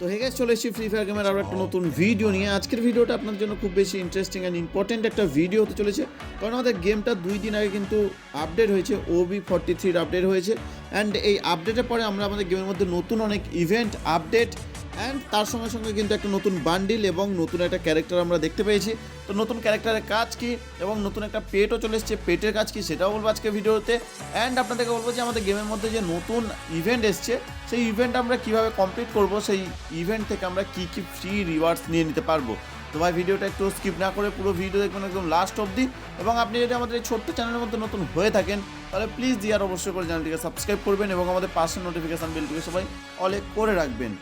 তো হেগে চলে এসেছি ফ্রি ফায়ার গেমের আরও একটা নতুন ভিডিও নিয়ে। আজকের ভিডিওটা আপনার জন্য খুব বেশি ইন্টারেস্টিং অ্যান্ড ইম্পর্টেন্ট একটা ভিডিও হতে চলেছে। কারণ আমাদের গেমটা দুই দিন আগে কিন্তু আপডেট হয়েছে ওবি ফর্টি থ্রির আপডেট হয়েছে। অ্যান্ড এই আপডেটের পরে আমরা আমাদের গেমের মধ্যে নতুন অনেক ইভেন্ট আপডেট অ্যান্ড তার সঙ্গে সঙ্গে কিন্তু একটা নতুন বান্ডিল এবং নতুন একটা ক্যারেক্টার আমরা দেখতে পেয়েছি। তো নতুন ক্যারেক্টারের কাজ কি এবং নতুন একটা পেটও চলে এসেছে। পেটের কাজ কি সেটাও বলব আজকে ভিডিওতে। অ্যান্ড আপনাদেরকে বলব যে আমাদের গেমের মধ্যে যে নতুন ইভেন্ট এসছে, সেই ইভেন্ট আমরা কীভাবে কমপ্লিট করব, সেই ইভেন্ট থেকে আমরা কি কি ফ্রি রিওয়ার্ডস নিয়ে নিতে পারব। তো ভাই, ভিডিওটা একটু স্কিপ না করে পুরো ভিডিও দেখবেন একদম লাস্ট অবধি। এবং আপনি যদি আমাদের এই ছোট্ট চ্যানেলের মধ্যে নতুন হয়ে থাকেন, তাহলে প্লিজ দিয়ে আর অবশ্যই করে চ্যানেলটিকে সাবস্ক্রাইব করবেন এবং আমাদের পাশের নোটিফিকেশান বেলটিকে সবাই অলে করে রাখবেন।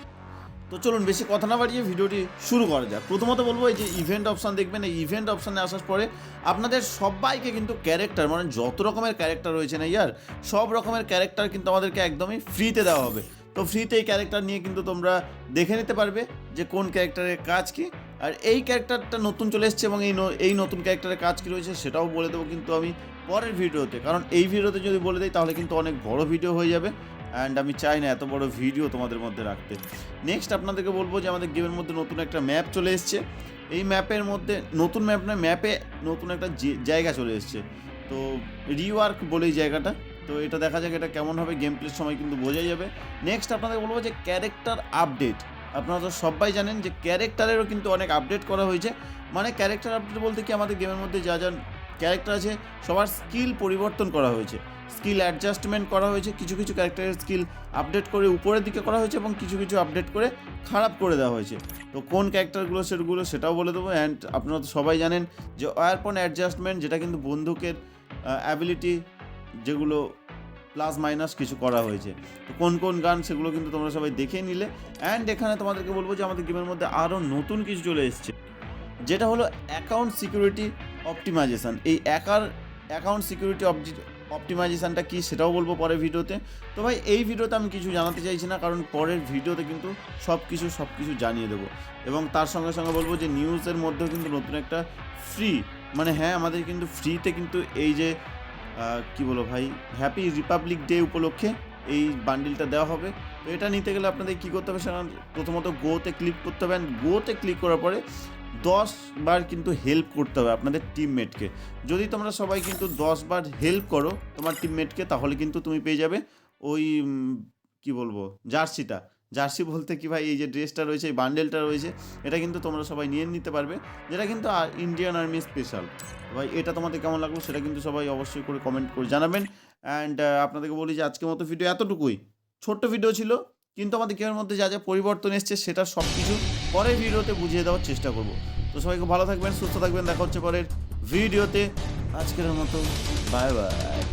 তো চলুন বেশি কথা না বাড়িয়ে ভিডিওটি শুরু করা যাক। প্রথমত বলব এই যে ইভেন্ট অপশান দেখবেন, এই ইভেন্ট অপশানে আসার পরে আপনাদের সবাইকে কিন্তু ক্যারেক্টার মানে যত রকমের ক্যারেক্টার রয়েছে না ইয়ার, সব রকমের ক্যারেক্টার কিন্তু আমাদেরকে একদমই ফ্রিতে দেওয়া হবে। তো ফ্রিতে এই ক্যারেক্টার নিয়ে কিন্তু তোমরা দেখে নিতে পারবে যে কোন ক্যারেক্টারের কাজ কী। আর এই ক্যারেক্টারটা নতুন চলে এসছে এবং এই এই নতুন ক্যারেক্টারের কাজ কী রয়েছে সেটাও বলে দেবো কিন্তু আমি পরের ভিডিওতে। কারণ এই ভিডিওতে যদি বলে দিই তাহলে কিন্তু অনেক বড় ভিডিও হয়ে যাবে। অ্যান্ড আমি চাই না এত বড় ভিডিও তোমাদের মধ্যে রাখতে। নেক্সট আপনাদেরকে বলব যে আমাদের গেমের মধ্যে নতুন একটা ম্যাপ চলে এসছে। এই ম্যাপের মধ্যে, নতুন ম্যাপ নয় ম্যাপে নতুন একটা জায়গা চলে এসছে। তো রিওয়ার্ক বলে জায়গাটা। তো এটা দেখা যাক এটা কেমন হবে গেম প্লের সময় কিন্তু বোঝাই যাবে। নেক্সট আপনাদের বলব যে ক্যারেক্টার আপডেট আপনারা তো সবাই জানেন যে ক্যারেক্টারেরও কিন্তু অনেক আপডেট করা হয়েছে। মানে ক্যারেক্টার আপডেট বলতে কি আমাদের গেমের মধ্যে যা যা ক্যারেক্টার আছে, সবার স্কিল পরিবর্তন করা হয়েছে। স্কিল অ্যাডজাস্টমেন্ট করা হয়েছে, কিছু কিছু ক্যারেক্টারের স্কিল আপডেট করে উপরের দিকে করা হয়েছে এবং কিছু কিছু আপডেট করে খারাপ করে দেওয়া হয়েছে। তো কোন ক্যারেক্টারগুলো, সেগুলো সেটাও বলে দেবো অ্যান্ড আপনারা তো সবাই জানেন যে ওয়ারপন অ্যাডজাস্টমেন্ট যেটা কিন্তু বন্দুকের অ্যাবিলিটি যেগুলো প্লাস মাইনাস কিছু করা হয়েছে। তো কোন কোন গান সেগুলো কিন্তু তোমরা সবাই দেখে নিলে অ্যান্ড এখানে তোমাদেরকে বলব যে আমাদের গেমের মধ্যে আরও নতুন কিছু চলে এসছে, যেটা হলো অ্যাকাউন্ট সিকিউরিটি অপটিমাইজেশন এই অ্যাকার অ্যাকাউন্ট সিকিউরিটি অপটিমাইজেশনটা কী সেটাও বলব পরের ভিডিওতে। তো ভাই, এই ভিডিওতে আমি কিছু জানাতে চাইছি না, কারণ পরের ভিডিওতে কিন্তু সব কিছু সব কিছু জানিয়ে দেবো। এবং তার সঙ্গে সঙ্গে বলব যে নিউজের মধ্যেও কিন্তু নতুন একটা ফ্রি মানে হ্যাঁ আমাদের কিন্তু ফ্রিতে কিন্তু এই যে কি বলো ভাই হ্যাপি রিপাবলিক ডে উপলক্ষে এই বান্ডিলটা দেওয়া হবে। তো এটা নিতে গেলে আপনাদের কী করতে হবে সেটা প্রথমত গোতে ক্লিক করতে হবে। গোতে ক্লিক করার পরে দশ বার কিন্তু হেল্প করতে হবে আপনাদের টিমমেটকে যদি তোমরা সবাই কিন্তু দশ বার হেল্প করো তোমার টিমমেটকে তাহলে কিন্তু তুমি পেয়ে যাবে ওই কি বলব, জার্সিটা। জার্সি বলতে কি ভাই, এই যে ড্রেসটা রয়েছে, এই বান্ডেলটা রয়েছে, এটা কিন্তু তোমরা সবাই নিয়ে নিতে পারবে। যেটা কিন্তু ইন্ডিয়ান আর্মি স্পেশাল ভাই, এটা তোমাদের কেমন লাগল সেটা কিন্তু সবাই অবশ্যই করে কমেন্ট করে জানাবেন। অ্যান্ড আপনাদেরকে বলি যে আজকের মতো ভিডিও এতটুকুই। ছোট্ট ভিডিও ছিল, কিন্তু আমাদের গেমের মধ্যে যা যা পরিবর্তন এসছে, সেটা সব কিছু পরের ভিডিওতে বুঝিয়ে দেওয়ার চেষ্টা করব। তো সবাইকে ভালো থাকবেন, সুস্থ থাকবেন। দেখা হচ্ছে পরের ভিডিওতে। আজকের মতো, বাই বাই।